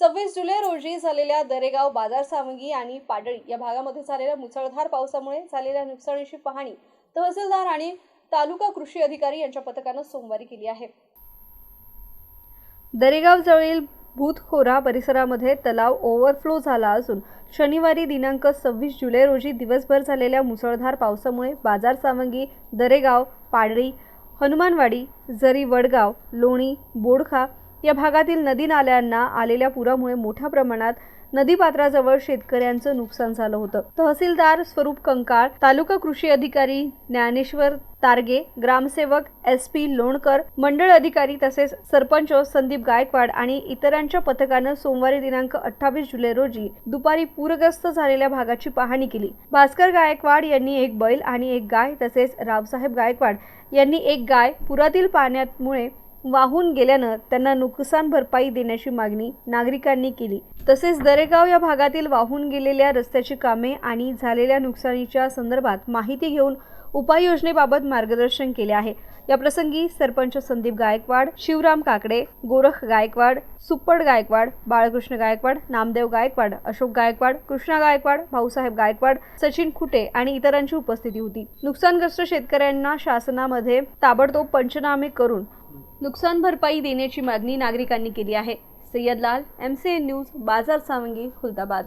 सव्वीस जुलै रोजी झालेल्या दरेगाव बाजार सावंगी आणि पाडळी या भागामध्ये झालेल्या मुसळधार पावसामुळे झालेल्या नुकसानीची पाहणी तहसीलदार आणि तालुका कृषी अधिकारी यांच्या पथकानं सोमवारी केली आहे. दरेगाव जवळील भूतखोरा परिसरामध्ये तलाव ओव्हरफ्लो झाला असून शनिवारी दिनांक सव्वीस जुलै रोजी दिवसभर झालेल्या मुसळधार पावसामुळे बाजार सावंगी दरेगाव पाडळी हनुमानवाडी जरी वडगाव लोणी बोडखा या भागातील नदी नाल्यांना आलेल्या पुरामुळे मोठ्या प्रमाणात नदीपात्राजवळ शेतकऱ्यांचं नुकसान झालं होतं. तहसीलदार स्वरूप कंकाळ तालुका कृषी अधिकारी ज्ञानेश्वर तारगे ग्रामसेवक एस पी लोणकर मंडळ अधिकारी तसेच सरपंच संदीप गायकवाड आणि इतरांच्या पथकानं सोमवारी दिनांक अठ्ठावीस जुलै रोजी दुपारी पूरग्रस्त झालेल्या भागाची पाहणी केली. भास्कर गायकवाड यांनी एक बैल आणि एक गाय तसेच रावसाहेब गायकवाड यांनी एक गाय पुरातील पाण्यामुळे वाहून गेल्यानं त्यांना नुकसान भरपाई देण्याची मागणी नागरिकांनी केली. तसेच दरेगाव या भागातील वाहून गेलेल्या रस्त्याची कामे आणि झालेल्या नुकसानीच्या संदर्भात माहिती घेऊन उपाययोजनेबाबत मार्गदर्शन केले आहे. या प्रसंगी सरपंच संदीप गायकवाड शिवराम काकडे गोरख गायकवाड सुप्पड गायकवाड बाळकृष्ण गायकवाड नामदेव गायकवाड अशोक गायकवाड कृष्णा गायकवाड भाऊसाहेब गायकवाड सचिन खुटे आणि इतरांची उपस्थिती होती. नुकसानग्रस्त शेतकऱ्यांना शासनामध्ये ताबडतोब पंचनामे करून नुकसान भरपाई देण्याची मागणी नागरिकांनी केली आहे. सय्यद लाल एम सी एन न्यूज बाजार सावंगी खुलताबाद